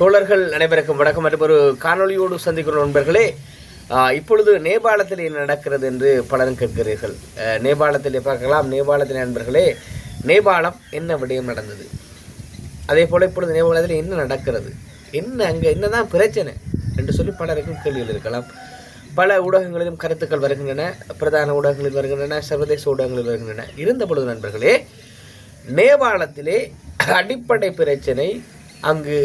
தோழர்கள் அனைவருக்கும் வணக்கம். மற்றும் ஒரு காணொளியோடு சந்திக்கிற நண்பர்களே. இப்பொழுது நேபாளத்தில் என்ன நடக்கிறது என்று பலரும் கேட்கிறீர்கள். நேபாளத்தில் பார்க்கலாம். நேபாளத்தில் நண்பர்களே நேபாளம் என்ன விடயம் நடந்தது? அதே போல் இப்பொழுது நேபாளத்தில் என்ன நடக்கிறது? என்ன அங்கே என்னதான் பிரச்சனை என்று சொல்லி பலருக்கும் கேள்விகள் இருக்கலாம். பல ஊடகங்களிலும் கருத்துக்கள் வருகின்றன. பிரதான ஊடகங்களில் வருகின்றன. சர்வதேச ஊடகங்களில் வருகின்றன. இருந்த பொழுது நண்பர்களே நேபாளத்திலே அடிப்படை பிரச்சனை அங்கு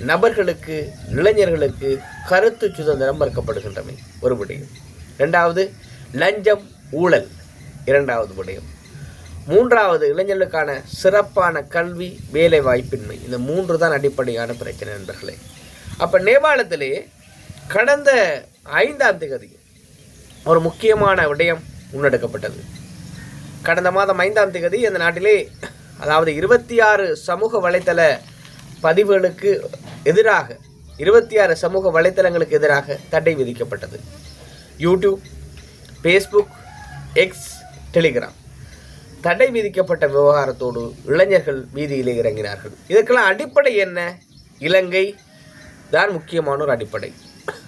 நபர்களுக்கு இளைஞர்களுக்கு கருத்து சுதந்திரம் மறுக்கப்படுகின்றமை ஒரு விடயம். ரெண்டாவது லஞ்சம் ஊழல். இரண்டாவது விடயம். மூன்றாவது இளைஞர்களுக்கான சிறப்பான கல்வி வேலை வாய்ப்பின்மை இந்த மூன்று தான் அடிப்படையான பிரச்சனை நண்பர்களே. அப்போ நேபாளத்திலே கடந்த ஐந்தாம் தேதி ஒரு முக்கியமான விடயம் முன்னெடுக்கப்பட்டது. கடந்த மாதம் ஐந்தாம் தேதி அந்த நாட்டிலே அதாவது இருபத்தி ஆறு சமூக வலைத்தள பதிவுகளுக்கு எதிராக இருபத்தி ஆறு சமூக வலைத்தளங்களுக்கு எதிராக தடை விதிக்கப்பட்டது. யூடியூப் ஃபேஸ்புக் எக்ஸ் டெலிகிராம் தடை விதிக்கப்பட்ட விவகாரத்தோடு இளைஞர்கள் வீதியிலே இறங்கினார்கள். இதற்கெல்லாம் அடிப்படை என்ன? இலங்கை தான் முக்கியமான ஒரு அடிப்படை.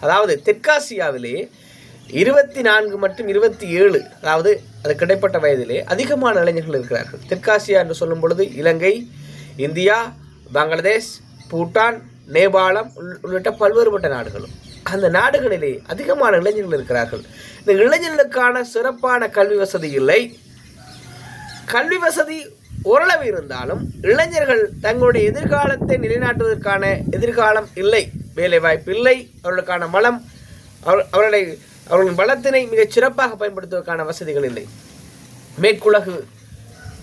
அதாவது தெற்காசியாவிலே இருபத்தி நான்கு மற்றும் இருபத்தி ஏழு அதாவது அது கிடைப்பட்ட வயதிலே அதிகமான இளைஞர்கள் இருக்கிறார்கள். தெற்காசியா என்று சொல்லும் பொழுது இலங்கை இந்தியா பங்களாதேஷ் பூட்டான் நேபாளம் உள்- உள்ளிட்ட பல்வேறுபட்ட நாடுகளும். அந்த நாடுகளிலே அதிகமான இளைஞர்கள் இருக்கிறார்கள். இந்த இளைஞர்களுக்கான சிறப்பான கல்வி வசதி இல்லை. கல்வி வசதி ஓரளவு இருந்தாலும் இளைஞர்கள் தங்களுடைய எதிர்காலத்தை நிலைநாட்டுவதற்கான எதிர்காலம் இல்லை. வேலைவாய்ப்பு இல்லை. அவர்களுக்கான வளம் அவர் அவர்களை அவர்களின் வளத்தினை மிகச் சிறப்பாக பயன்படுத்துவதற்கான வசதிகள் இல்லை. மேற்குலகு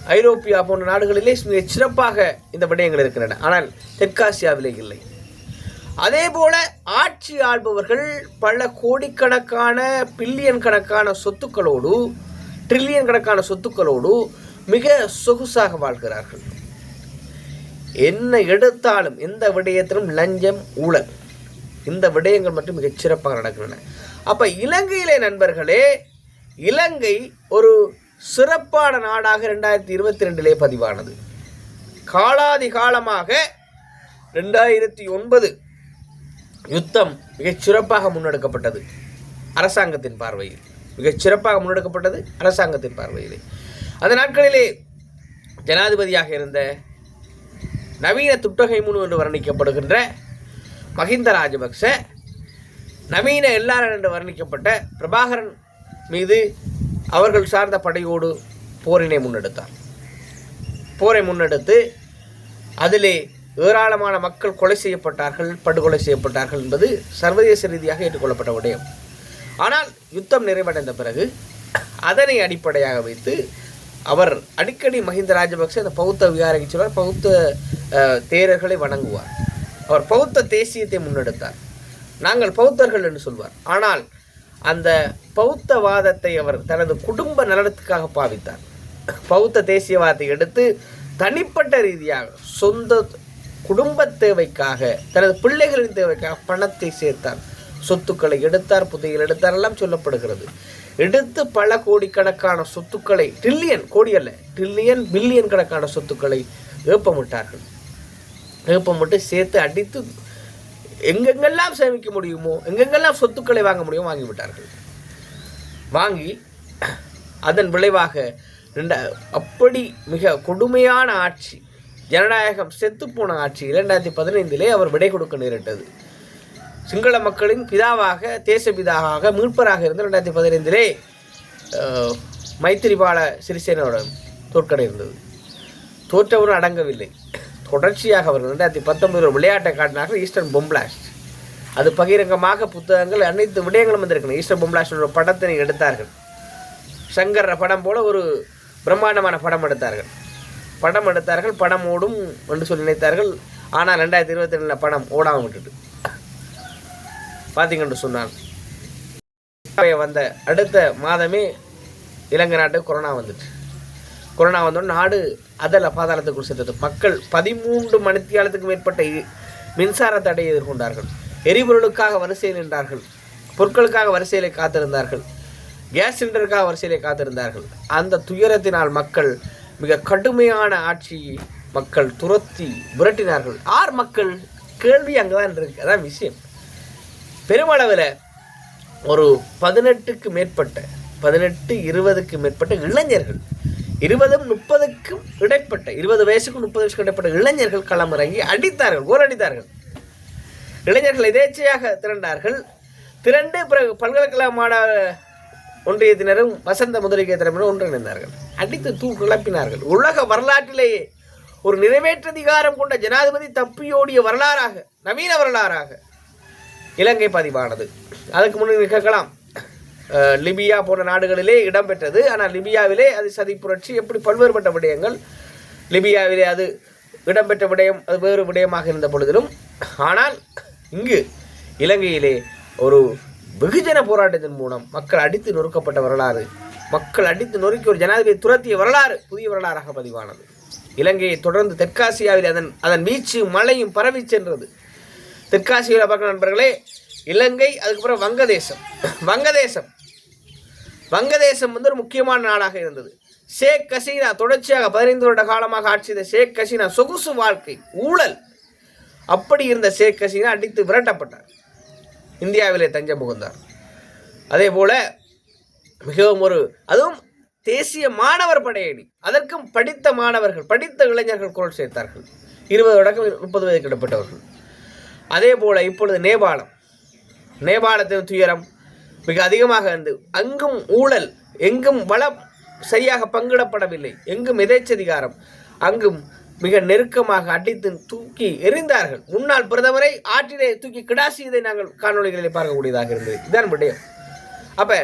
ஐரோப்பியா போன்ற நாடுகளிலே மிகச் சிறப்பாக இந்த விடயங்கள் இருக்கின்றன. ஆனால் தெற்காசியாவிலே இல்லை. அதே போல ஆட்சி ஆள்பவர்கள் பல கோடிக்கணக்கான பில்லியன் கணக்கான சொத்துக்களோடு ட்ரில்லியன் கணக்கான சொத்துக்களோடு மிக சொகுசாக வாழ்கிறார்கள். என்ன எடுத்தாலும் எந்த விடயத்திலும் லஞ்சம் ஊழல். இந்த விடயங்கள் மட்டும் மிகச் சிறப்பாக நடக்கின்றன. அப்போ இலங்கையிலே நண்பர்களே இலங்கை ஒரு சிறப்பான நாடாக ரெண்டாயிரத்தி இருபத்தி ரெண்டிலே பதிவானது. காலாதி காலமாக ரெண்டாயிரத்தி ஒன்பது யுத்தம் மிகச் சிறப்பாக முன்னெடுக்கப்பட்டது அரசாங்கத்தின் பார்வையில். மிகச் சிறப்பாக முன்னெடுக்கப்பட்டது அரசாங்கத்தின் பார்வையிலே. அந்த நாட்களிலே ஜனாதிபதியாக இருந்த நவீன துட்டகை முனு என்று வர்ணிக்கப்படுகின்ற மஹிந்த ராஜபக்ச நவீன எல்லாரன் என்று வர்ணிக்கப்பட்ட பிரபாகரன் மீது அவர்கள் சார்ந்த படையோடு போரினை முன்னெடுத்தார். போரை முன்னெடுத்து அதிலே ஏராளமான மக்கள் கொலை செய்யப்பட்டார்கள் படுகொலை செய்யப்பட்டார்கள் என்பது சர்வதேச ரீதியாக ஏற்றுக்கொள்ளப்பட்ட விடயம் ஆனால் யுத்தம் நிறைவடைந்த பிறகு அதனை அடிப்படையாக வைத்து அவர் அடிக்கடி மஹிந்த ராஜபக்சே அந்த பௌத்த விகாரைக்கு சொல்வார் பௌத்த தேரர்களை வணங்குவார். அவர் பௌத்த தேசியத்தை முன்னெடுத்தார். நாங்கள் பௌத்தர்கள் என்று சொல்வார். ஆனால் அந்த பௌத்தவாதத்தை அவர் தனது குடும்ப நலனத்துக்காக பாவித்தார். பௌத்த தேசியவாதத்தை எடுத்து தனிப்பட்ட ரீதியாக சொந்த குடும்ப தேவைக்காக தனது பிள்ளைகளின் தேவைக்காக பணத்தை சேர்த்தார். சொத்துக்களை எடுத்தார் புதையல் எடுத்தார் எல்லாம் சொல்லப்படுகிறது. எடுத்து பல கோடிக்கணக்கான சொத்துக்களை ட்ரில்லியன் கோடி அல்ல ட்ரில்லியன் பில்லியன் கணக்கான சொத்துக்களை ஏப்பமிட்டார்கள். ஏப்பமிட்டு சேர்த்து அடித்து எங்கெங்கெல்லாம் சேமிக்க முடியுமோ எங்கெங்கெல்லாம் சொத்துக்களை வாங்க முடியுமோ வாங்கி விட்டார்கள். வாங்கி அதன் விளைவாக அப்படி மிக கொடுமையான ஆட்சி ஜனநாயகம் செத்துப்போன ஆட்சி இரண்டாயிரத்தி பதினைந்திலே அவர் விடை கொடுக்க நேரிட்டது. சிங்கள மக்களின் பிதாவாக தேசபிதாவாக மீட்பராக இருந்த ரெண்டாயிரத்தி பதினைந்திலே மைத்திரிபால சிறிசேனோட தோற்கடை இருந்தது. தோற்றவரும் அடங்கவில்லை. தொடர்ச்சியாக அவர்கள் ரெண்டாயிரத்தி பத்தொன்பதில் ஒரு விளையாட்டை காட்டினார்கள் ஈஸ்டர்ன் பொம்பிளாஸ்ட் அது பகிரங்கமாக புத்தகங்கள் அனைத்து விடயங்களும் வந்திருக்கணும் ஈஸ்டர் பொம்பிளாஸ்டோட படத்தினை எடுத்தார்கள். சங்கர் படம் போல ஒரு பிரம்மாண்டமான படம் எடுத்தார்கள். படம் எடுத்தார்கள் படம் ஓடும் என்று சொல்லி நினைத்தார்கள். ஆனால் ரெண்டாயிரத்தி இருபத்தி ரெண்டில் படம் ஓடாமல் விட்டுட்டு. பார்த்தீங்கன்னு சொன்னான் வந்த அடுத்த மாதமே இலங்கை நாட்டு கொரோனா வந்துட்டு. கொரோனா வந்தோடனே நாடு அதில் பாதாளத்துக்குள் சென்றது. மக்கள் பதிமூன்று மணித்தியாலத்துக்கு மேற்பட்ட இ- மின்சார தடையை எதிர்கொண்டார்கள். எரிபொருளுக்காக வரிசையில் நின்றார்கள். பொருட்களுக்காக வரிசையிலே காத்திருந்தார்கள். கேஸ் சிலிண்டருக்காக வரிசையிலே காத்திருந்தார்கள். அந்த துயரத்தினால் மக்கள் மிக கடுமையான ஆட்சியை மக்கள் துரத்தி விரட்டினார்கள். ஆர் மக்கள் கேள்வி அங்கே தான் இருக்கு. அதான் விஷயம். பெருமளவில் ஒரு பதினெட்டுக்கு மேற்பட்ட பதினெட்டு இருபதுக்கு மேற்பட்ட இளைஞர்கள் இருபதும் முப்பதுக்கும் இடைப்பட்ட இருபது வயசுக்கும் முப்பது வயசுக்கும் இடைப்பட்ட இளைஞர்கள் களமிறங்கி அடித்தார்கள் கோல் இளைஞர்கள் எதேச்சையாக திரண்டார்கள்? திரண்டு பிறகு பல்கலைக்கழக மாணவ ஒன்றியத்தினரும் வசந்த முதலிகேத்தினரும் ஒன்றிணைந்தார்கள். அடித்து தூ கிளப்பினார்கள். உலக வரலாற்றிலேயே ஒரு நிறைவேற்றதிகாரம் கொண்ட ஜனாதிபதி தப்பியோடிய வரலாறாக நவீன வரலாறாக இலங்கை பதிவானது. அதுக்கு முன்னாடி கேட்கலாம். லிபியா போன்ற நாடுகளிலே இடம்பெற்றது. ஆனால் லிபியாவிலே அது சதி புரட்சி எப்படி பல்வேறுபட்ட விடயங்கள். லிபியாவிலே அது இடம்பெற்ற விடயம் அது வேறு விடயமாக இருந்த பொழுதிலும். ஆனால் இங்கு இலங்கையிலே ஒரு வெகுஜன போராட்டத்தின் மூலம் மக்கள் அடித்து நொறுக்கப்பட்ட வரலாறு மக்கள் அடித்து நொறுக்கி ஒரு ஜனாதிபதி துரத்திய வரலாறு புதிய வரலாறாக பதிவானது. இலங்கையை தொடர்ந்து தெற்காசியாவில் அதன் அதன் வீச்சு மழையும் பரவி சென்றது. தெற்காசியாவில் பார்க்க நண்பர்களே இலங்கை அதுக்கப்புறம் வங்கதேசம். வங்கதேசம். வங்கதேசம் வந்து ஒரு முக்கியமான நாடாக இருந்தது. ஷேக் ஹசீனா தொடர்ச்சியாக பதினைந்து வருட காலமாக ஆட்சி செய்த ஷேக் ஹசீனா சொகுசு வாழ்க்கை ஊழல். அப்படி இருந்த ஷேக் ஹசீனா அடித்து விரட்டப்பட்டார். இந்தியாவிலே தஞ்சம் புகுந்தார். அதே போல மிகவும் ஒரு அதுவும் தேசிய மாணவர் படையணி. அதற்கும் படித்த மாணவர்கள் படித்த இளைஞர்கள் குரல் சேர்த்தார்கள். இருபது வடக்கம் முப்பது வயது கிடப்பட்டவர்கள் அதே போல் இப்பொழுது நேபாளம். நேபாளத்தின் துயரம் மிக அதிகமாக இருந்து அங்கும் ஊழல் எங்கும் வளம் சரியாக பங்கிடப்படவில்லை எங்கும் எதேச்சதிகாரம் அங்கும் மிக நெருக்கமாக அடித்து தூக்கி எறிந்தார்கள். முன்னாள் பிரதமரை ஆற்றிலே தூக்கி கிடாசியதை நாங்கள் காணொளிகளில் பார்க்கக்கூடியதாக இருந்தது. இதுதான் விடயம். அப்போ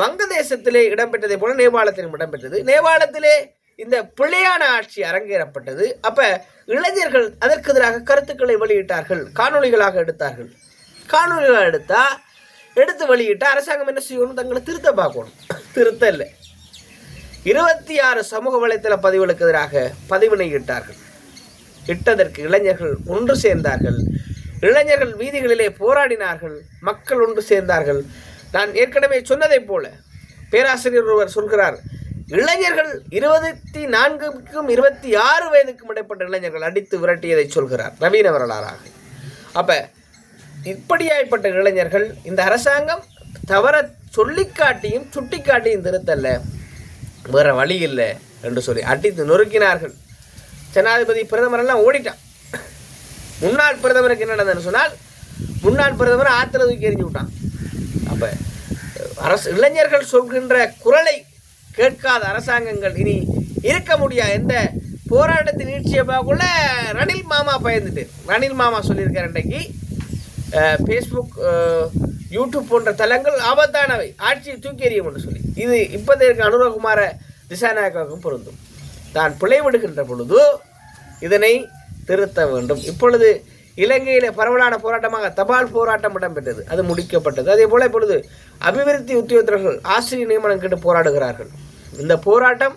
வங்கதேசத்திலே இடம்பெற்றதை போல நேபாளத்திலும் இடம்பெற்றது. நேபாளத்திலே இந்த பிழையான ஆட்சி அரங்கேறப்பட்டது. அப்ப இளைஞர்கள் அதற்கு எதிராக கருத்துக்களை வெளியிட்டார்கள் காணொளிகளாக எடுத்தார்கள். காணொலிகளாக எடுத்தா எடுத்து வெளியிட்டா அரசாங்கம் என்ன செய்யணும் தங்களை திருத்த பார்க்கணும். திருத்த இல்லை. இருபத்தி ஆறு சமூக வலைத்தள பதிவுகளுக்கு எதிராக பதிவினை இட்டார்கள். இட்டதற்கு இளைஞர்கள் ஒன்று சேர்ந்தார்கள். இளைஞர்கள் வீதிகளிலே போராடினார்கள். மக்கள் ஒன்று சேர்ந்தார்கள். நான் ஏற்கனவே சொன்னதைப் போல பேராசிரியர் ஒருவர் சொல்கிறார் இளைஞர்கள் இருபத்தி நான்குக்கும் இருபத்தி ஆறு வயதுக்கும் இடைப்பட்ட இளைஞர்கள் அடித்து விரட்டியதை சொல்கிறார் நவீன வரலாறாக. அப்போ இப்படியாய்ப்பட்ட இளைஞர்கள் இந்த அரசாங்கம் தவற சொல்லிக்காட்டியும் சுட்டிக்காட்டியும் திருத்தல்ல. வேற வழி இல்லை என்று சொல்லி அடித்து நொறுக்கினார்கள். ஜனாதிபதி பிரதமரெல்லாம் ஓடிட்டான். முன்னாள் பிரதமருக்கு என்ன நடந்ததுன்னு சொன்னால் முன்னாள் பிரதமர் ஆத்திர தூக்கி எறிஞ்சு விட்டான். அரசு இளைஞர்கள் சொல்கின்ற குரலை கேட்காத அரசாங்கங்கள் இனி இருக்க முடியாது எந்த போராட்டத்தின் நீட்சியை ரணில் மாமா பயந்துட்டு ரணில் மாமா சொல்லியிருக்கார் இன்றைக்கு ஃபேஸ்புக் யூடியூப் போன்ற தளங்கள் ஆபத்தானவை. ஆட்சியை தூக்கி எறியும் சொல்லி. இது இப்போதைக்கு அனுரகுமார திசாநாயக்காவுக்கும் பொருந்தும். தான் பிழைவிடுகின்ற பொழுது இதனை திருத்த வேண்டும். இப்பொழுது இலங்கையிலே பரவலான போராட்டமாக தபால் போராட்டம் இடம்பெற்றது. அது முடிக்கப்பட்டது. அதே போல இப்பொழுது அபிவிருத்தி உத்தியோகத்தர்கள் ஆசிரியர் நியமனம் கேட்டு போராடுகிறார்கள். இந்த போராட்டம்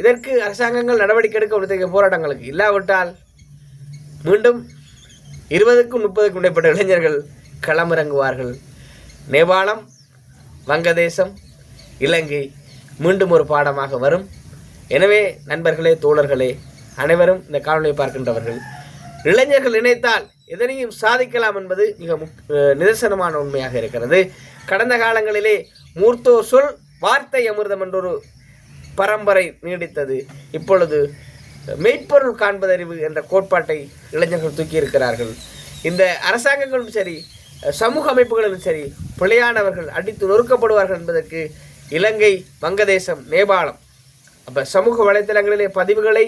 இதற்கு அரசாங்கங்கள் நடவடிக்கை எடுக்க விடுத்த போராட்டங்களுக்கு இல்லாவிட்டால் மீண்டும் இருபதுக்கும் முப்பதுக்கும் இடைப்பட்ட இளைஞர்கள் களமிறங்குவார்கள். நேபாளம் வங்கதேசம் இலங்கை மீண்டும் ஒரு பாடமாக வரும். எனவே நண்பர்களே தோழர்களே அனைவரும் இந்த காணொலியை பார்க்கின்றவர்கள் இளைஞர்கள் நினைத்தால் எதனையும் சாதிக்கலாம் என்பது மிக முக் நிதர்சனமான உண்மையாக இருக்கிறது. கடந்த காலங்களிலே மூர்த்தோ சொல் வார்த்தை அமிர்தம் என்றொரு பரம்பரை நீடித்தது. இப்பொழுது மெய்ப்பொருள் காண்பதறிவு என்ற கோட்பாட்டை இளைஞர்கள் தூக்கியிருக்கிறார்கள். இந்த அரசாங்கங்களும் சரி சமூக அமைப்புகளும் சரி பிழையானவர்கள் அடித்து நொறுக்கப்படுவார்கள் என்பதற்கு இலங்கை வங்கதேசம் நேபாளம். அப்போ சமூக வலைத்தளங்களிலே பதிவுகளை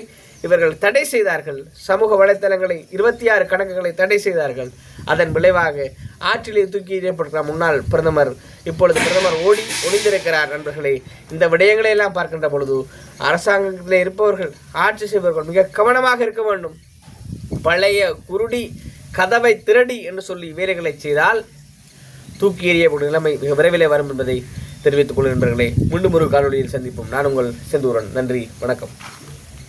இவர்கள் தடை செய்தார்கள். சமூக வலைத்தளங்களை இருபத்தி ஆறு கணக்குகளை தடை செய்தார்கள். அதன் விளைவாக ஆற்றிலே தூக்கி எறியப்பட்ட முன்னாள் பிரதமர் இப்பொழுது பிரதமர் ஓடி ஒளிந்திருக்கிறார் நண்பர்களே. இந்த விடயங்களை எல்லாம் பார்க்கின்ற பொழுது அரசாங்கத்தில் இருப்பவர்கள் ஆட்சி செய்பவர்கள் மிக கவனமாக இருக்க வேண்டும். பழைய குருடி கதவை திருடி என்று சொல்லி வேலைகளை செய்தால் தூக்கி எறியப்படும் நிலைமை மிக விரைவில் வரும் என்பதை தெரிவித்துக் கொள்கின்றர்களே மீண்டும் ஒரு காணொலியில் சந்திப்போம். நான் உங்கள் செந்தூரன். நன்றி. வணக்கம்.